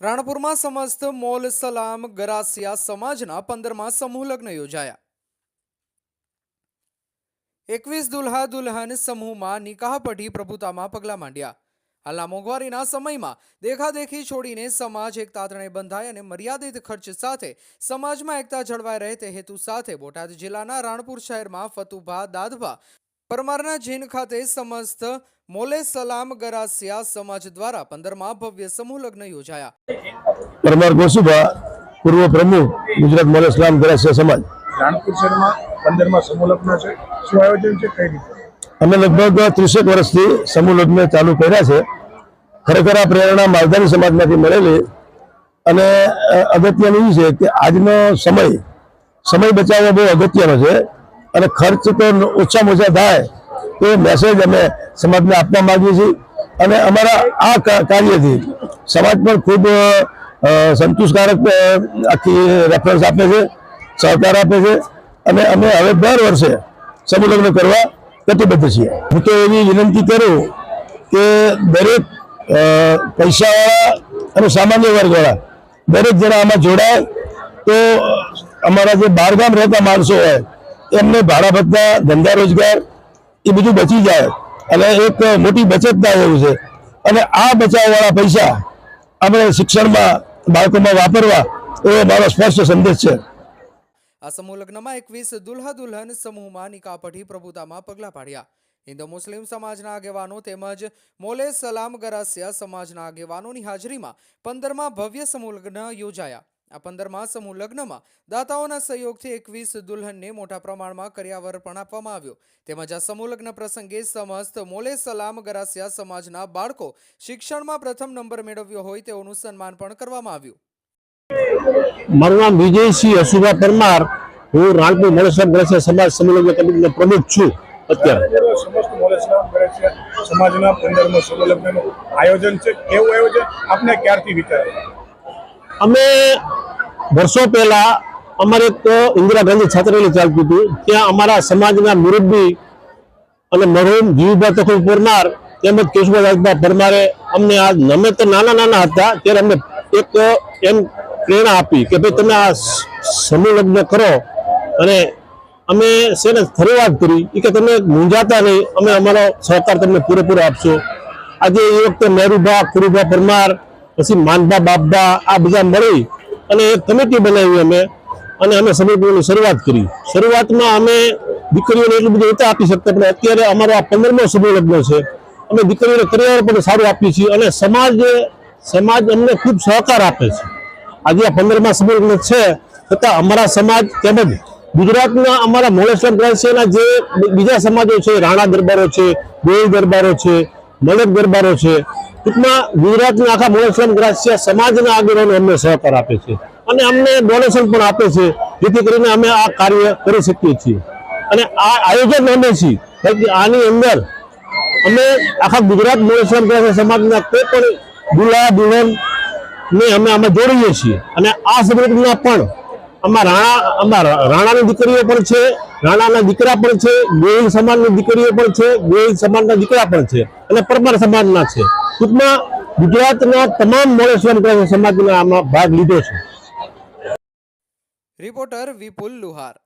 રાણપુરમાં સમસ્ત મોલ, સલામ, ગરાસિયા સમાજના પંદરમાં સમૂહ લગ્ન યોજાયા. એકવીસ દુલ્હા દુલ્હન સમૂહમાં નિકાહ પઢી પ્રભુતામાં પગલાં માંડ્યા. હાલના મોંઘવારીના સમયમાં દેખાદેખી છોડીને સમાજ, એકતા તાતણે બંધાય અને મર્યાદિત ખર્ચ સાથે સમાજમાં એકતા જળવાઈ રહે તે હેતુ સાથે બોટાદ જિલ્લાના રાણપુર શહેરમાં ફતુભા દાદભા પરમારના જીન ખાતે સમસ્ત મોલે સલામ ગરાસિયા સમાજ દ્વારા પંદરમાં ભવ્ય સમૂહ લગ્ન યોજાયા. પરમાર ગોસુભા પૂર્વ પ્રમુખ ગુજરાત મોલે સલામ ગરાસિયા સમાજ. રાણપુર શહેરમાં પંદરમાં સમૂહ લગ્ન છે. શું આયોજન છે? કઈ રીતે? અમે લગભગ ત્રીસેક વર્ષથી સમૂહ લગ્ન ચાલુ કર્યા છે. ખરેખર આ પ્રેરણા માલધારી સમાજમાંથી મળેલી અને અગત્યનું એ છે કે આજનો સમય સમય બચાવવો બહુ અગત્યનો છે. અને ખર્ચ તો ઓછામાં ઓછા થાય એ મેસેજ અમે સમાજને આપવા માંગીએ છીએ. અને અમારા આ કાર્યથી સમાજ પણ ખૂબ સંતોષકારક આખી રેફરન્સ આપે છે, સહકાર આપે છે. અને અમે હવે દર વર્ષે સમુલગ્ન કરવા કટિબદ્ધ છીએ. હું તો એવી વિનંતી કરું કે દરેક પૈસાવાળા અને સામાન્ય વર્ગવાળા દરેક જણા આમાં જોડાય. તો અમારા જે બહારગામ રહેતા માણસો હોય એમને ભાડા ભત્તા ધંધા રોજગાર, એ બધું બચી જાય. અને એક મોટી બચત થાય એવું છે. અને આ બચાવવાળા પૈસા આપણે શિક્ષણમાં, બાળકોમાં વાપરવા, એ મારો સ્પષ્ટ સંદેશ છે. આ સમૂહ લગ્નમાં એકવીસ દુલ્હા દુલ્હન સમૂહમાં નિકાહ પઢી પ્રભુતામાં પગલાં પાડ્યા. હિન્દુ મુસ્લિમ સમાજના આગેવાનો તેમજ મોલે સલામ ગરાસિયા સમાજના આગેવાનોની હાજરીમાં પંદરમાં ભવ્ય સમૂહ લગ્ન યોજાયા. આ પંદરમાં સમૂહ લગ્નમાં દાતાઓના સહયોગથી એકવીસ દુલ્હનને મોટા પ્રમાણમાં કર્યાવર પણ આપવામાં આવ્યો. તેમજ આ સમૂહ લગ્ન પ્રસંગે સમસ્ત મોલે સલામ ગરાસિયા સમાજના બાળકો શિક્ષણમાં પ્રથમ નંબર મેળવ્યો હોય તેઓનું સન્માન પણ કરવામાં આવ્યું. મારું નામ વિજયસિંહ હસુભા પરમાર. હું રાણપુર મલેશ્વર ગરાસિયા સમાજ સંમેલન કમિટીનો પ્રમુખ છું અત્યારે. સમસ્ત મોલ ઇસ્લામ કરે સમાજના પંદરમો સમૂહ લગ્નનું આયોજન છે. કેવું આયોજન? આપને ક્યારથી વિચાર્યું અમે વર્ષો પહેલા અમારે એક ઇન્દિરા ગાંધી છાત્રાલય ચાલતું હતું. ત્યાં અમારા સમાજના મુરબ્બી અને મરહુમ જીવભા તકુલ પરમાર તેમજ કેશુભાઈ રાજભા પરમારે અમને આ અમે તો નાના નાના હતા, ત્યારે અમને એક એમ પ્રેરણા આપી કે ભાઈ તમે આ સમૂહ લગ્ન કરો. અને અમે શેને શરૂઆત કરી એ કે તમે મૂંઝાતા નહીં, અમે અમારો સહકાર તમને પૂરેપૂરો આપશો. આજે એ વખતે મહેરુભા ખુરુભા પરમાર, પછી માનભા બાપભા આ બધા મળી અને એક કમિટી બનાવી અમે, અને અમે સમૂહની શરૂઆત કરી. શરૂઆતમાં અમે દીકરીઓને એટલું બધું નહોતા આપી શકતા, પણ અત્યારે અમારો આ પંદરમો લગ્ન છે. અમે દીકરીઓને કરિયર પણ સારું આપીએ છીએ, અને સમાજ સમાજ અમને ખૂબ સહકાર આપે છે. આજે આ પંદરમાં લગ્ન છે છતાં અમારા સમાજ તેમજ ગુજરાતના અમારા મોલેશ્વર ગ્રાસીના જે બીજા સમાજો છે, રાણા દરબારો છે બોલ દરબારો છે મલક દરબારો છે. ટૂંકમાં ગુજરાતના આખા મોલેશ્વર ગ્રાસ્ય સમાજના આગેવાનો અમને સહકાર આપે છે. અને અમને ડોનેશન પણ આપે છે, જેથી કરીને અમે આ કાર્ય કરી શકીએ છીએ. અને આ આયોજન અમે છીએ. કારણ આની અંદર અમે આખા ગુજરાત મોલેશ્વર ગ્રાસ્ય સમાજના કોઈ પણ દુલ્હા દુલ્હન અમે આમાં જોડીએ છીએ. અને આ સમૃદ્ધિમાં પણ આમાં રાણા, આમાં રાણાની દીકરીઓ પણ છે, રાણાના દીકરા પણ છે ગોહિલ સમાજની દીકરીઓ પણ છે ગોહિલ સમાજના દીકરા પણ છે. અને પરમાર સમાજના છે. ટૂંકમાં ગુજરાતના તમામ મોલેશ્વર સમાજના આમાં ભાગ લીધો છે. રિપોર્ટર વિપુલ લુહાર.